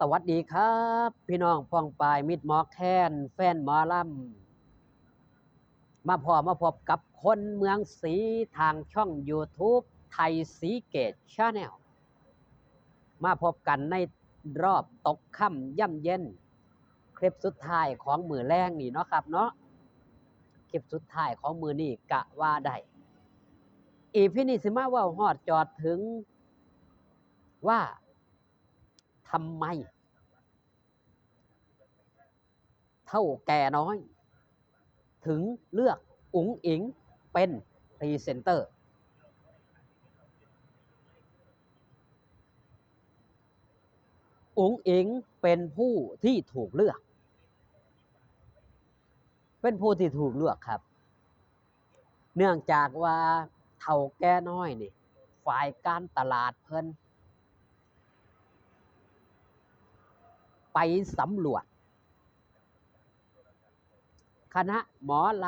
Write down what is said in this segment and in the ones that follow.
สวัสดีครับ พี่น้องป้องปายมิดหมอแคนแฟนหมอลำมาพอมาพบกับคนเมืองสีทางช่อง YouTube ไทยสีเกตชาแนลมาพบกันในรอบตกค่ำย่ำเย็น คลิปสุดท้ายของมือแรงนี่เนาะครับเนาะคลิปสุดท้ายของมือนี่กะว่าได้อีพี่นี่สิมาว่าฮอดจอดถึงว่าำไม เท่าแก่น้อย ถึงเลือกอุ๋งอิงเป็นพรีเซนเตอร์ อุ๋งอิงเป็นผู้ที่ถูกเลือก เป็นผู้ที่ถูกเลือกครับ เนื่องจากว่าเท่าแก่น้อยนี่ ฝ่ายการตลาดเพิ่น ไปสำรวจ คณะหมอล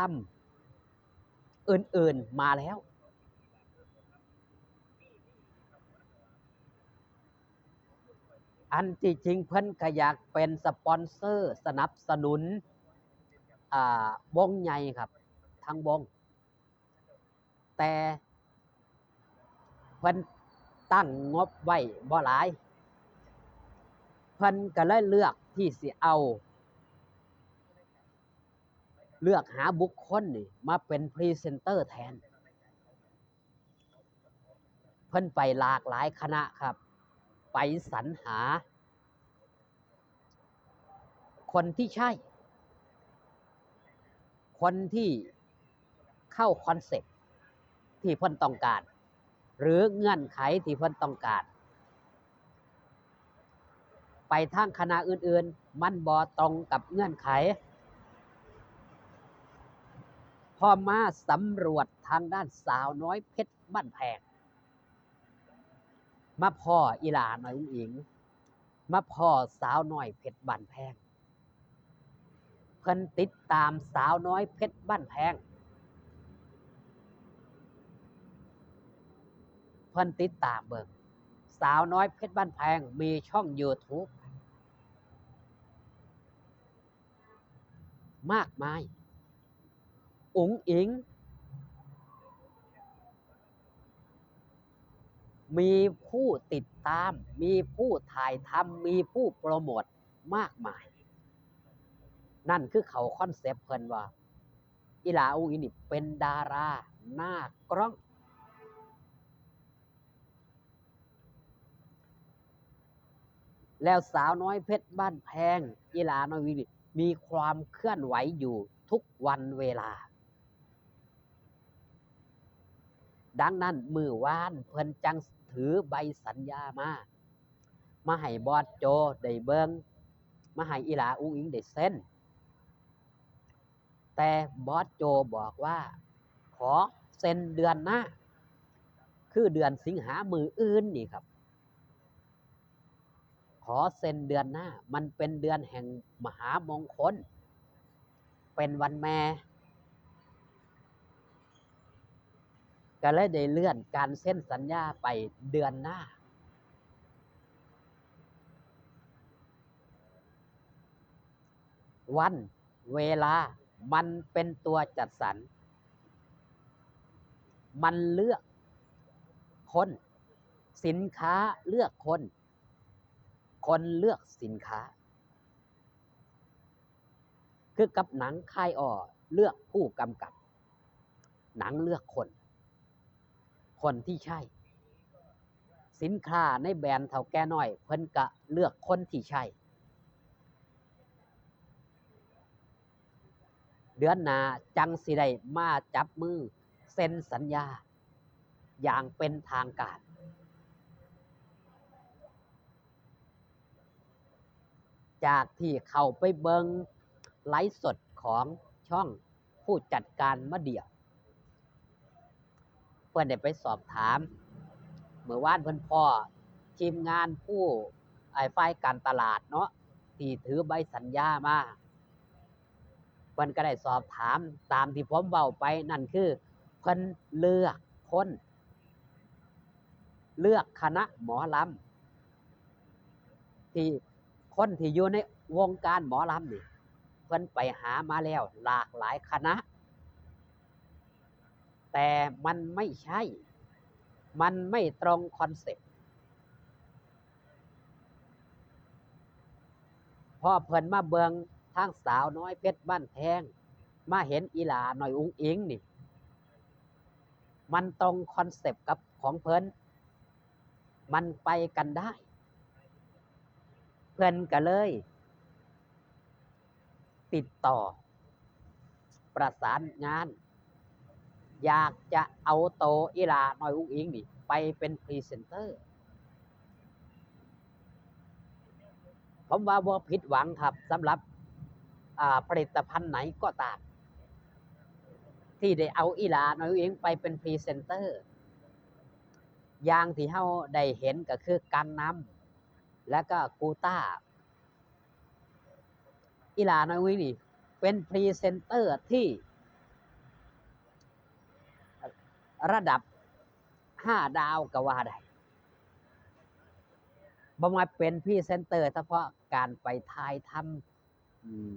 ำอื่นๆมาแล้ว อันที่จริงเพิ่นก็อยากเป็นสปอนเซอร์สนับสนุนวงใหญ่ครับ ทางวง แต่เพิ่นตั้งงบไว้บ่หลาย เพิ่นก็เลยเลือกที่สิเอา เลือกหาบุคคลนี่มาเป็นพรีเซนเตอร์แทน เพิ่นไปหลากหลายคณะครับ ไปสรรหา คนที่ใช่ คนที่เข้าคอนเซ็ปต์ที่เพิ่นต้องการ หรือเงื่อนไขที่เพิ่นต้องการ ทางคณะอื่นๆ มันบ่ตรงกับเงื่อนไข พอมาสำรวจทางด้านสาวน้อยเพชรบ้านแพงมาพ่ออีหลาหน่อยอุ้งอิง มาพ่อสาวน้อยเพชรบ้านแพง เพิ่นติดตามสาวน้อยเพชรบ้านแพง เพิ่นติดตามเบิ่งสาวน้อยเพชรบ้านแพงมีช่อง YouTube มากมายอุ๋งอิงมีผู้ติดตาม มีผู้ถ่ายทำมีผู้โปรโมทมากมาย นั่นคือเขาคอนเซปต์เพิ่นว่า อีหลาอุงอินี่เป็นดาราหน้ากล้อง แล้วสาวน้อยเพชรบ้านแพง อีหลาน้อยวินี่ มีความเคลื่อนไหวอยู่ทุกวันเวลา ดังนั้นมือว่านเพิ่นจังถือใบสัญญามา มาให้บอสโจได้เบิงมาให้อีหลาอุ้งอิงได้เซ็นแต่บอสโจบอกว่า ขอเซ็นเดือนหน้า คือเดือนสิงหามืออื่นนี่ครับ ขอเซ็นเดือนหน้า มันเป็นเดือนแห่งมหามงคล เป็นวันแม่ก็เลยได้เลื่อนการเซ็นสัญญาไปเดือนหน้า วันเวลามันเป็นตัวจัดสรร มันเลือกคน สินค้าเลือกคน คนเลือกสินค้า คือกับหนังค่ายอ่อเลือกผู้กำกับ หนังเลือกคน คนที่ใช่ สินค้าในแบรนด์เท่าแก่น้อย เพิ่นกะเลือกคนที่ใช่ เดือนหนาจังสิได้มาจับมือเซ็นสัญญา อย่างเป็นทางการ จากที่เข้าไปเบิงไลฟ์สดของช่องผู้จัดการมะเดี่ยว เพื่อนได้ไปสอบถาม เมื่อวานเพื่อนพ่อทีมงานผู้ไอ้ฝ่ายการตลาดเนาะที่ถือใบสัญญามาเพื่อนก็ได้สอบถามตามที่ผมเบาไปนั่นคือเพิ่อนเลือกคนเลือกคณะหมอลำที่ คนที่อยู่ในวงการหมอลำนี่เพิ่นไปหามาแล้ว หลากหลายคณะ แต่มันไม่ใช่ มันไม่ตรงคอนเซ็ปต์พอเพิ่นมาเบิงทางสาวน้อยเพชรบ้านแพงมาเห็นอีหลาหน่อยอุ้งอิงนี่ มันตรงคอนเซปต์กับของเพิ่นมันไปกันได้ เพิ่นก็เลย ติดต่อ ประสานงาน อยากจะเอาโตอีหลาหน่อยอุ้งอิงนี่ ไปเป็นพรีเซนเตอร์ ผมว่าบ่ผิดหวังครับสำหรับผลิตภัณฑ์ไหนก็ตามที่ได้เอาอีหลาหน่อยอุ้งอิงไปเป็นพรีเซนเตอร์ อย่างที่เฮาได้เห็นก็คือกังน้ำ และก็กูต้าอีหลาน้อยอุ้ยนี่ เป็นพรีเซนเตอร์ที่ระดับห้าดาวก็ว่าได้บ่มาเป็นพรีเซนเตอร์เฉพาะการไปถ่ายทำอืม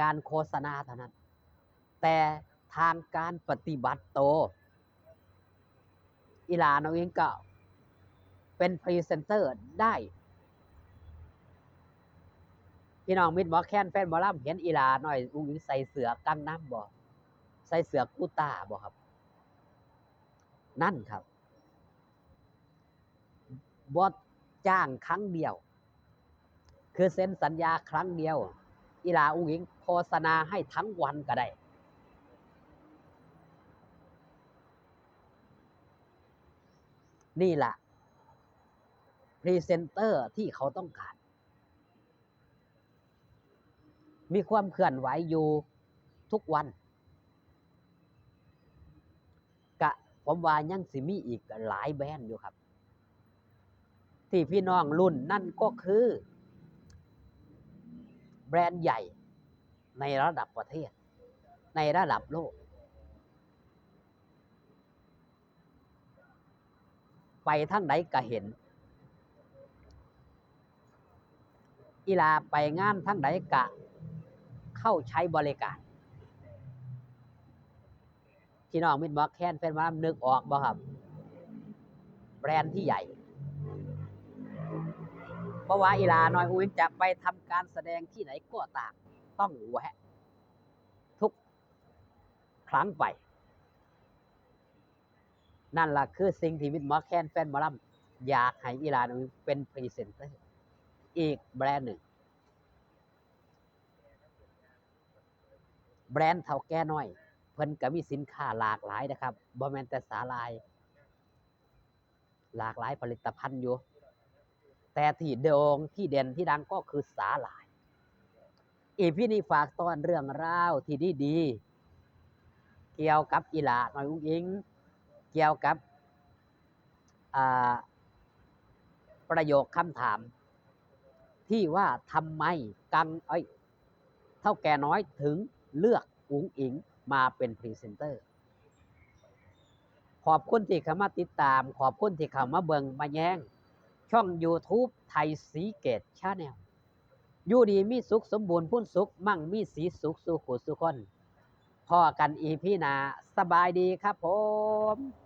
การโฆษณาเท่านั้น แต่ทางการปฏิบัติโตวอีหลาน้อยเองก็ เป็นพรีเซนเตอร์ได้ พี่น้องมิดหมอแคนแฟนหมอลำเห็นอีลาหน่อยอุ้งอิงใส่เสือกังน้ำบ่ใส่เสือกูตาบ่ครับ นั่นครับบอจ้างครั้งเดียว คือเซ็นสัญญาครั้งเดียว อีลาอุ้งอิงโฆษณาให้ทั้งวันก็ได้นี่แหละ พรีเซนเตอร์ที่เขาต้องการ มีความเคลื่อนไหวอยู่ทุกวันกะผมว่ายังสิมีอีกหลายแบรนด์อยู่ครับ ที่พี่น้องรุ่นนั่นก็คือ แบรนด์ใหญ่ในระดับประเทศ ในระดับโลก ไปทั้งไหนก็เห็น อีลาไปงานทั้งไหนกะ เข้าใช้บริการพี่น้องมิดบอกแคนแฟนหมานึกออกบ่ครับ แบรนด์ที่ใหญ่เพราะว่าอีลาน้อยอุ้ยจะไปทำการแสดงที่ไหนก็ตามต้องแวะทุกครั้งไป นั่นล่ะคือสิ่งที่มิดหมอแคนแฟนมอลำอยากให้อีลาน้อยเป็นพรีเซนเตอร์ อีกแบรนด์หนึ่ง แบรนด์เท่าแก่น้อย เพิ่นก็มีสินค้าหลากหลายนะครับบ่แม่นแต่สาลาย หลากหลายผลิตภัณฑ์อยู่ แต่ที่โด่งที่เด่นที่ดังก็คือสาหร่าย อีพี่นี่ฝากตอนเรื่องราวที่ดีดี เกี่ยวกับอีหลาหน่อยอุ้งอิง เกี่ยวกับประโยคคำถาม ที่ว่าทำไมกังเอ้ยเท่าแก่น้อยถึงเลือกอุ๋งอิงมาเป็นพรีเซนเตอร์ ขอบคุณที่เข้ามาติดตาม ขอบคุณที่เข้ามาเบิงมาแย้ง ช่อง YouTube ไทยสีเกตชาแนลอยู่ดีมีสุขสมบูรณ์พุ่นสุข มั่งมีสีสุขสุขุสุขคนพอกันอีพี่นา สบายดีครับผม